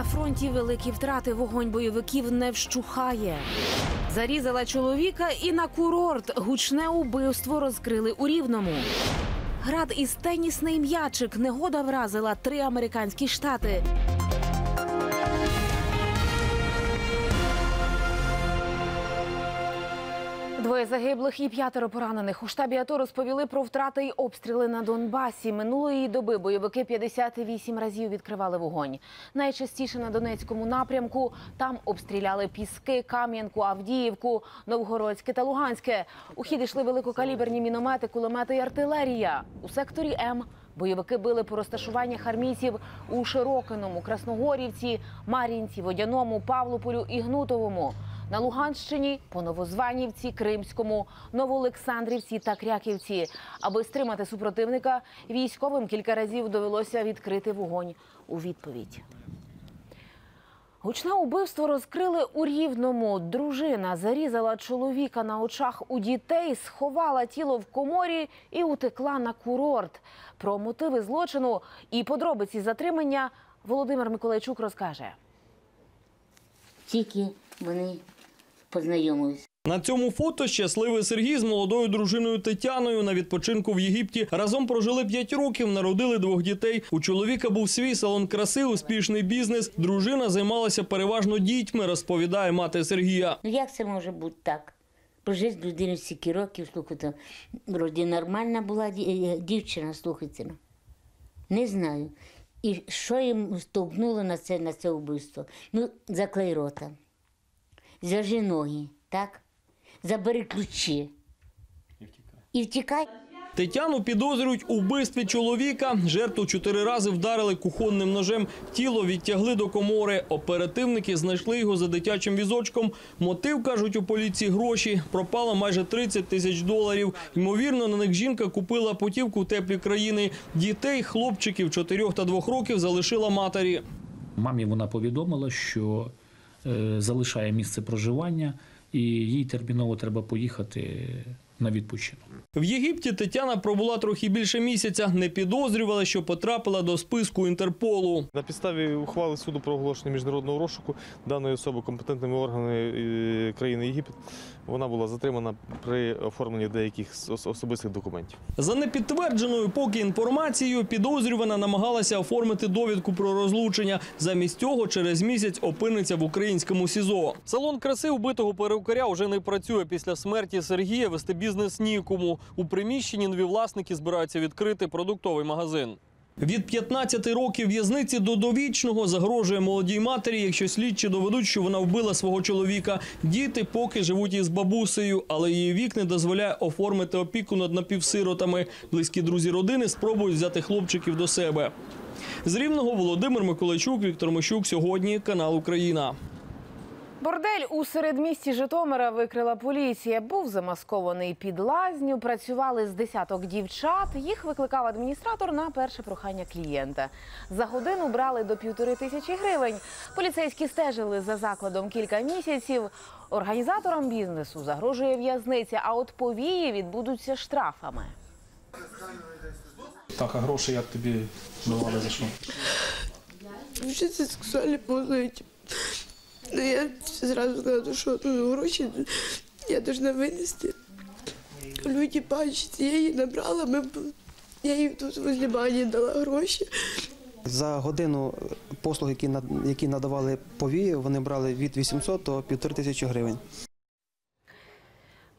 На фронті великі втрати. Вогонь бойовиків не вщухає. Зарізала чоловіка і на курорт гучне убивство розкрили у рівному. Град із тенісний м'ячик. Негода вразила три американські штати. Двоє загиблих і п'ятеро поранених. У штабі АТО розповіли про втрати й обстріли на Донбасі. Минулої доби бойовики 58 разів відкривали вогонь. Найчастіше на Донецькому напрямку. Там обстріляли Піски, Кам'янку, Авдіївку, Новгородське та Луганське. У хід йшли великокаліберні міномети, кулемети й артилерія. У секторі М бойовики били по розташуваннях армійців у Широкиному, Красногорівці, Мар'їнці, Водяному, Павлополю і Гнутовому. На Луганщині по Новозванівці, Кримському, Новоолександрівці та Кряківці. Аби стримати супротивника, військовим кілька разів довелося відкрити вогонь у відповідь. Гучне убивство розкрили у Рівному. Дружина зарізала чоловіка на очах у дітей, сховала тіло в коморі і утекла на курорт. Про мотиви злочину і подробиці затримання Володимир Миколайчук розкаже. Тільки вони познайомились. На цьому фото щасливий Сергій з молодою дружиною Тетяною на відпочинку в Єгипті разом прожили 5 років, народили двох дітей. У чоловіка був свій салон краси, успішний бізнес. Дружина займалася переважно дітьми, розповідає мати Сергія. Ну як це може бути так? Прожити з людиною стільки років, слухайте, вроді нормальна була е, дівчина, слухайте. Не знаю. І що їм стовкнуло на це, на це вбивство? Ну, заклей рота, зв'яжи ноги, так? Забери ключі. І втікай. Тетяну підозрюють у вбивстві чоловіка. Жертву чотири рази вдарили кухонним ножем. Тіло відтягли до комори. Оперативники знайшли його за дитячим візочком. Мотив кажуть у поліції гроші. Пропало майже 30 тисяч доларів. Ймовірно, на них жінка купила путівку в теплі країни. Дітей, хлопчиків 4 та 2 років залишила матері. Мамі вона повідомила, що залишає місце проживання і їй терміново треба поїхати на відпочинок. В Єгипті Тетяна пробула трохи більше місяця. Не підозрювала, що потрапила до списку Інтерполу. На підставі ухвали суду про оголошення міжнародного розшуку даної особи компетентними органами е, країни Єгипет вона була затримана при оформленні деяких особистих документів. За непідтвердженою поки інформацією, підозрювана намагалася оформити довідку про розлучення. Замість цього через місяць опиниться в українському СІЗО. Салон краси вбитого перукаря вже не працює після смерті Сергія. Вести бізнес нікому. У приміщенні нові власники збираються відкрити продуктовий магазин. Від 15 років в'язниці до довічного загрожує молодій матері, якщо слідчі доведуть, що вона вбила свого чоловіка. Діти поки живуть із бабусею, але її вік не дозволяє оформити опіку над напівсиротами. Близькі друзі родини спробують взяти хлопчиків до себе. З рівного Володимир Миколайчук, Віктор Мощук. Сьогодні канал Україна. Бордель у середмісті Житомира викрила поліція. Був замаскований під лазню. Працювали з десяток дівчат. Їх викликав адміністратор на перше прохання клієнта. За годину брали до півтори тисячі гривень. Поліцейські стежили за закладом кілька місяців. Організаторам бізнесу загрожує в'язниця, а от повії відбудуться штрафами. Так, а гроші як тобі давали за що? Вообще це сексуальні послуги. Ну я зразу сказала, що ну, гроші я повинна винести. Люди бачать, я її набрала, ми, я їй тут возле бані дала гроші. За годину послуг, які надавали повії, вони брали від 800 до 1500 гривень.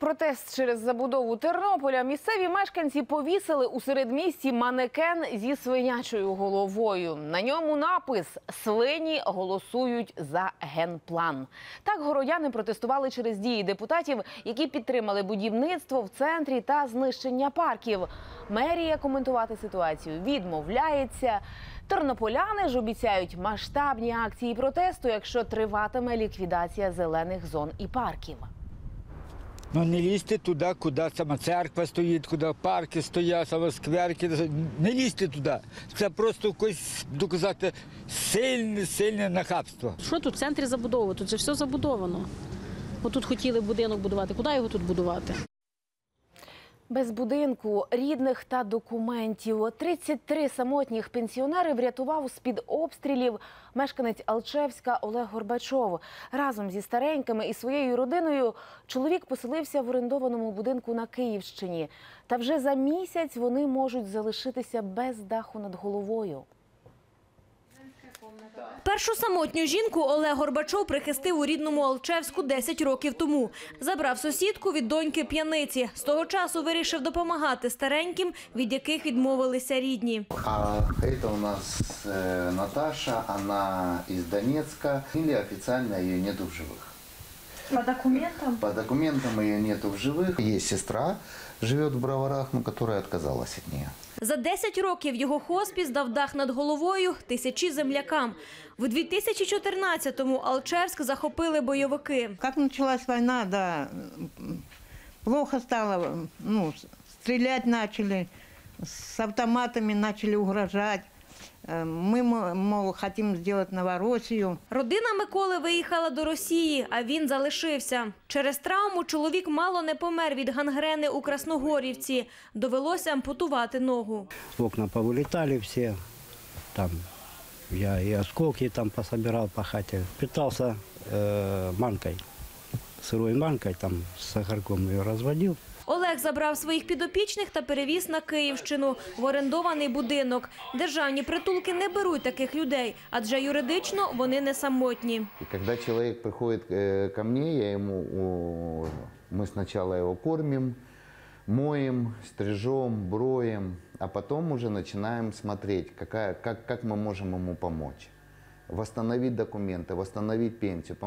Протест через забудову Тернополя місцеві мешканці повісили у середмісті манекен зі свинячою головою. На ньому напис Свині голосують за генплан. Так городяни протестували через дії депутатів, які підтримали будівництво в центрі та знищення парків. Мерія коментувати ситуацію відмовляється. Тернополяни ж обіцяють масштабні акції протесту, якщо триватиме ліквідація зелених зон і парків. Ну не лізьте туди, куди сама церква стоїть, куди парки стоять, саме скверки. Не лізьте туди. Це просто якось доказати сильне, сильне нахабство. Що тут в центрі забудови? Тут же все забудовано. Отут тут хотіли будинок будувати. Куди його тут будувати? Без будинку, рідних та документів 33 самотніх пенсіонери врятував з-під обстрілів мешканець Алчевська Олег Горбачов. Разом зі старенькими і своєю родиною чоловік поселився в орендованому будинку на Київщині. Та вже за місяць вони можуть залишитися без даху над головою. Першу самотню жінку Олег Горбачов прихистив у рідному Алчевську 10 років тому. Забрав сусідку від доньки п'яниці. З того часу вирішив допомагати стареньким, від яких відмовилися рідні. А это у нас э, Наташа, она из Донецка. Или официально ее нету в живых. По документам? По документам ее нету в живых. Есть сестра, живет в Броварах, но которая отказалась от нее. За 10 років його хоспіс дав дах над головою тисячі землякам. В 2014-му Алчевськ захопили бойовики. Как началась война, да, плохо стало, ну, с- стрелять начали, с автоматами начали угрожать. Э, Мы, мо- мол, хотим сделать Новороссию. Родина Миколи виїхала до Росії, а він залишився. Через травму чоловік мало не помер від гангрени у Красногорівці. Довелося ампутувати ногу. окна повылетали все. Там я и осколки там пособирал по хате. Питался э, манкой, сырой манкой, там с сахарком ее разводил. Олег забрав своїх підопічних та перевіз на Київщину в орендований будинок. Державні притулки не беруть таких людей, адже юридично вони не самотні. И когда человек приходит э, ко мне, я ему, о, мы сначала его кормим, моем, стрижем, броем, а потом уже начинаем смотреть, какая, как, как мы можем ему помочь. Восстановить документы, восстановить.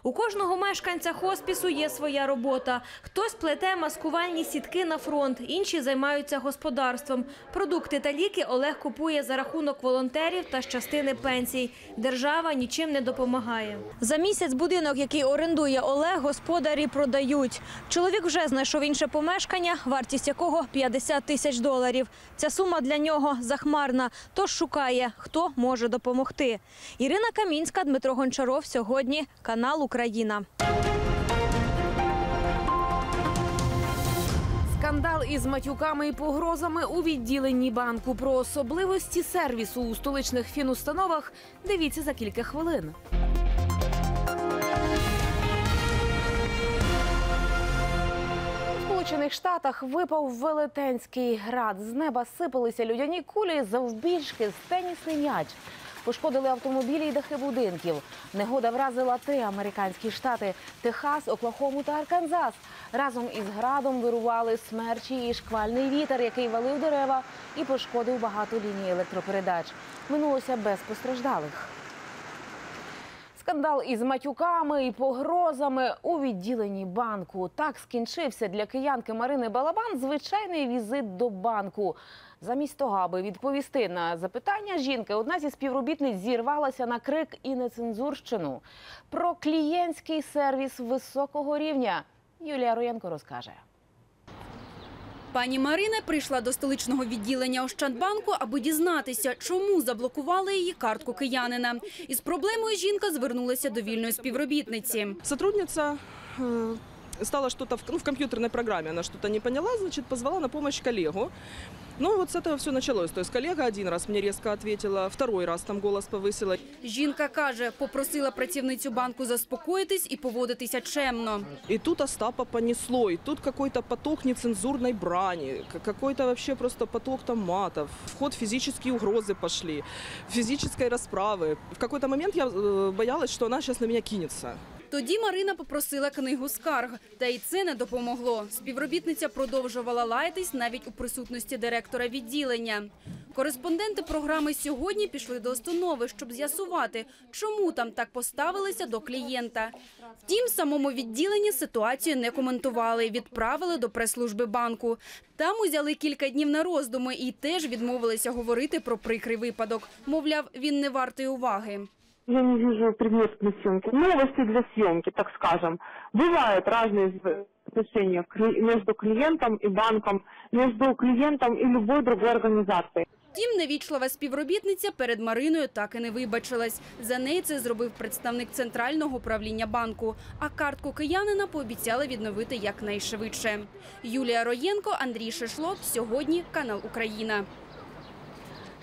У кожного мешканця хоспісу є своя робота. Хтось плете маскувальні сітки на фронт, інші займаються господарством. Продукти та ліки Олег купує за рахунок волонтерів та з частини пенсій. Держава нічим не допомагає. За місяць будинок, який орендує Олег, господарі продають. Чоловік вже знайшов інше помешкання, вартість якого 50 тисяч доларів. Ця сума для нього захмарна, тож шукає, хто може допомогти. Ірина Камінська, Дмитро Гончаров. Сьогодні канал Україна. Скандал із матюками і погрозами у відділенні банку про особливості сервісу у столичних фінустановах. Дивіться за кілька хвилин. У Сполучених Штатах випав велетенський град. З неба сипалися людяні кулі завбільшки з тенісний м'яч. Пошкодили автомобілі й дахи будинків. Негода вразила три американські штати: Техас, Оклахому та Арканзас. Разом із градом вирували смерчі і шквальний вітер, який валив дерева і пошкодив багато ліній електропередач. Минулося без постраждалих. Скандал із матюками і погрозами у відділенні банку. Так скінчився для киянки Марини Балабан звичайний візит до банку. Замість того, аби відповісти на запитання жінки, одна зі співробітниць зірвалася на крик і нецензурщину. Про клієнтський сервіс високого рівня Юлія Роєнко розкаже. Пані Марина прийшла до столичного відділення Ощадбанку, аби дізнатися, чому заблокували її картку киянина. Із проблемою жінка звернулася до вільної співробітниці. Сотрудница э, стала что-то в, ну, в компьютерной программе, она что-то не поняла, значит, позвала на помощь коллегу. Ну, вот с этого все началось. То есть коллега один раз мне резко ответила, второй раз там голос повысила. Жінка каже, попросила працівницю банку заспокоїтись і поводитися чемно. И тут Остапа понесло, и тут какой-то поток нецензурной брани, к- какой-то вообще просто поток там матов. В ход физические угрозы пошли, физической расправы. В какой-то момент я э, боялась, что она сейчас на меня кинется. Тоді Марина попросила книгу скарг, та й це не допомогло. Співробітниця продовжувала лаятись навіть у присутності директора відділення. Кореспонденти програми сьогодні пішли до установи, щоб з'ясувати, чому там так поставилися до клієнта. Втім, самому відділенні ситуацію не коментували, відправили до прес-служби банку. Там узяли кілька днів на роздуми і теж відмовилися говорити про прикрий випадок. Мовляв, він не вартий уваги Я не вижу предмет для съемки. Новости для съемки, так скажем. Бывают разные з- отношения кли- между клиентом и банком, между клиентом и любой другой организацией. Втім, невічлива співробітниця перед Мариною так і не вибачилась. За неї це зробив представник центрального управління банку. А картку киянина пообіцяли відновити якнайшвидше. Юлія Роєнко, Андрій Шишлок. Сьогодні канал Україна.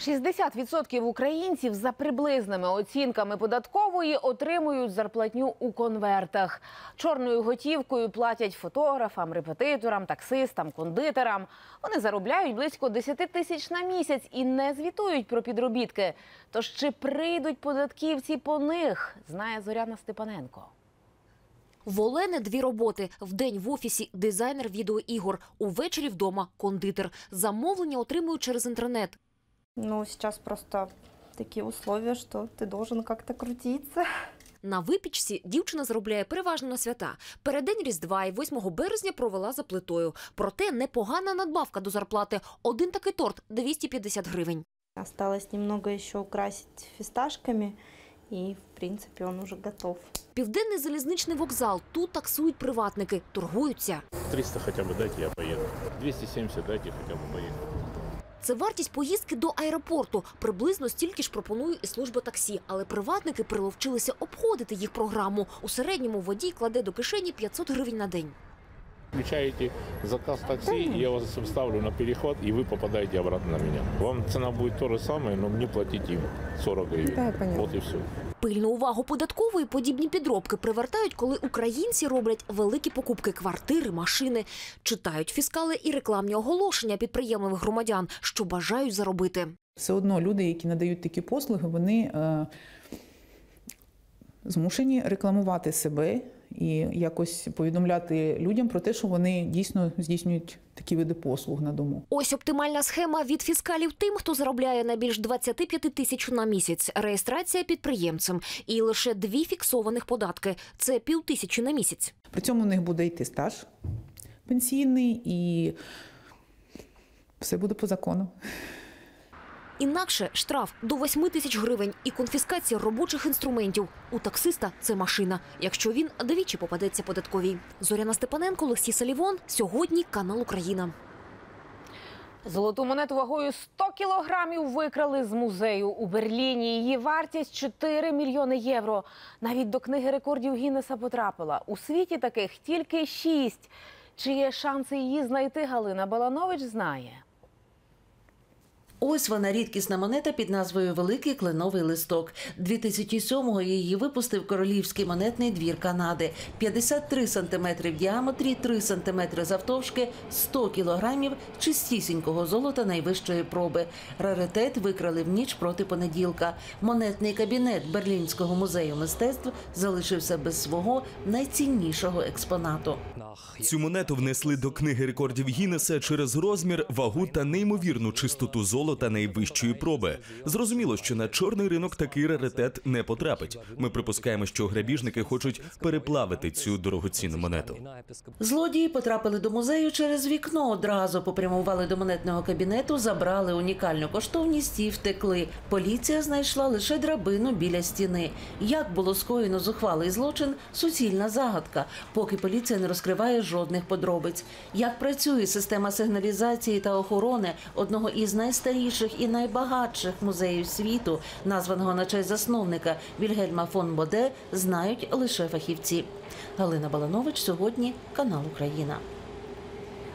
60% українців за приблизними оцінками податкової отримують зарплатню у конвертах. Чорною готівкою платять фотографам, репетиторам, таксистам, кондитерам. Вони заробляють близько 10 тисяч на місяць і не звітують про підробітки. Тож чи прийдуть податківці по них, знає Зоряна Степаненко. В Олени дві роботи. Вдень в офісі дизайнер відеоігор, увечері вдома кондитер. Замовлення отримують через інтернет. Ну, сейчас просто такие условия, что ты должен как-то крутиться. На випічці дівчина заробляє переважно на свята. Переддень Різдва і 8 березня провела за плитою. Проте непогана надбавка до зарплати. Один такий торт – 250 гривень. Осталось немного еще украсить фисташками, и, в принципе, он уже готов. Південний залізничний вокзал. Тут таксують приватники, торгуються. 300 хотя бы дайте, я поеду. 270 дайте, хотя бы поеду. Це вартість поїздки до аеропорту. Приблизно стільки ж пропонує і служба таксі. Але приватники приловчилися обходити їх програму. У середньому водій кладе до кишені 500 гривень на день. Включаете заказ такси, я вас ставлю на переход, и вы попадаете обратно на меня. Вам цена будет то же самое, но мне платить им 40 гривен. Да, понятно. вот и все. Пильну увагу податкової подібні підробки привертають, коли українці роблять великі покупки квартири, машини, читають фіскали і рекламні оголошення підприємливих громадян, що бажають заробити. Все одно люди, які надають такі послуги, вони е, змушені рекламувати себе і якось повідомляти людям про те, що вони дійсно здійснюють такі види послуг на дому. Ось оптимальна схема від фіскалів тим, хто заробляє на більш 25 тисяч на місяць. Реєстрація підприємцем і лише дві фіксованих податки це пів тисячі на місяць. При цьому у них буде йти стаж пенсійний і все буде по закону. Інакше штраф до 8 тисяч гривень і конфіскація робочих інструментів. У таксиста це машина, якщо він двічі попадеться податковій. Зоряна Степаненко, Олексій Салівон. Сьогодні канал Україна. Золоту монету вагою 100 кілограмів викрали з музею у Берліні. Її вартість 4 мільйони євро. Навіть до книги рекордів Гіннеса потрапила. У світі таких тільки шість. Чи є шанси її знайти, Галина Баланович знає. Ось вона рідкісна монета під назвою Великий кленовий листок. 2007-го її випустив королівський монетний двір Канади. 53 сантиметри в діаметрі, 3 сантиметри завтовшки, 100 кілограмів чистісінького золота найвищої проби. Раритет викрали в ніч проти понеділка. Монетний кабінет Берлінського музею мистецтв залишився без свого найціннішого експонату. Цю монету внесли до книги рекордів Гіннеса через розмір, вагу та неймовірну чистоту золота найвищої проби. Зрозуміло, що на чорний ринок такий раритет не потрапить. Ми припускаємо, що грабіжники хочуть переплавити цю дорогоцінну монету. Злодії потрапили до музею через вікно. Одразу попрямували до монетного кабінету, забрали унікальну коштовність і втекли. Поліція знайшла лише драбину біля стіни. Як було скоєно зухвалий злочин суцільна загадка, поки поліція не розкриває жодних подробиць. Як працює система сигналізації та охорони одного із найстаріших і найбагатших музеїв світу, названого на честь засновника Вільгельма фон Боде, знають лише фахівці. Галина Баланович сьогодні канал Україна.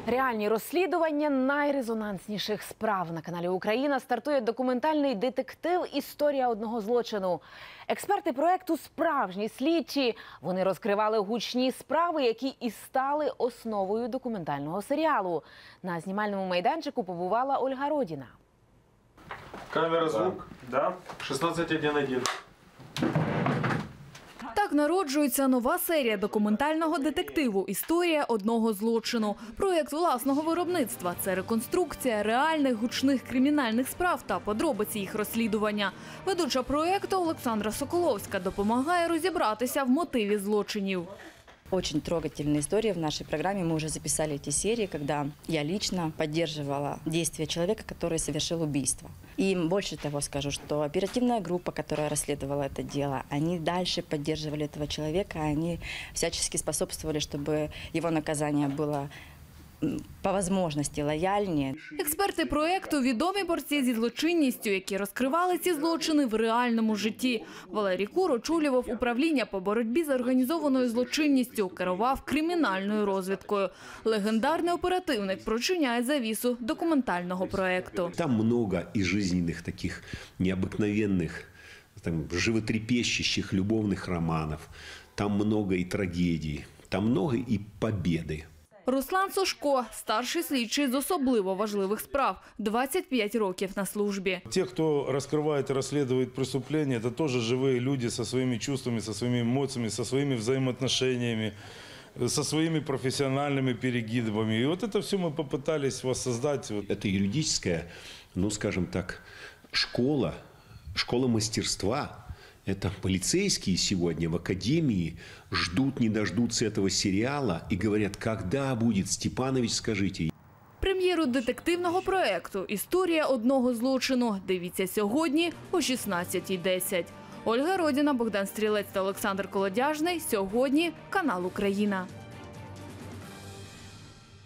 Реальні розслідування найрезонансніших справ на каналі Україна стартує документальний детектив Історія одного злочину. Експерти проекту Справжні слідчі вони розкривали гучні справи, які і стали основою документального серіалу. На знімальному майданчику побувала Ольга Родіна. Камера, звук, да? 16.1.1. Так народжується нова серія документального детективу Історія одного злочину. Проєкт власного виробництва це реконструкція реальних гучних кримінальних справ та подробиці їх розслідування. Ведуча проєкту Олександра Соколовська допомагає розібратися в мотиві злочинів. Очень трогательная история в нашей программе. Мы уже записали эти серии, когда я лично поддерживала действия человека, который совершил убийство. И больше того скажу, что оперативная группа, которая расследовала это дело, они дальше поддерживали этого человека, они всячески способствовали, чтобы его наказание было по возможности лояльнее. Експерти проекту відомі борці зі злочинністю, які розкривали ці злочини в реальному житті. Валерій Кур очолював управління по боротьбі з організованою злочинністю, керував кримінальною розвідкою. Легендарний оперативник прочиняє завісу документального проекту. Там много и жизненных таких необыкновенных, там, животрепещущих любовных романов. Там много и трагедий. Там много и победы. Руслан Сушко – старший слідчий з особливо важливих справ. 25 років на службі. Те, кто раскрывает и расследует преступления, это тоже живые люди со своими чувствами, со своими эмоциями, со своими взаимоотношениями, э, со своими профессиональными перегибами. И вот это все мы попытались воссоздать. Это юридическая, ну скажем так, школа, школа мастерства. Это полицейские сегодня в академии ждут, не дождутся этого сериала и говорят, когда будет, Степанович, скажите. Прем'єру детективного проекту «Історія одного злочину» дивіться сьогодні о 16.10. Ольга Родіна, Богдан Стрілець та Олександр Колодяжний. Сьогодні канал Україна.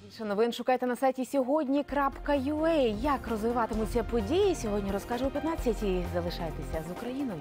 Більше новин шукайте на сайті сьогодні.ua. Як розвиватимуться події, сьогодні розкаже о 15-й. Залишайтеся з Україною.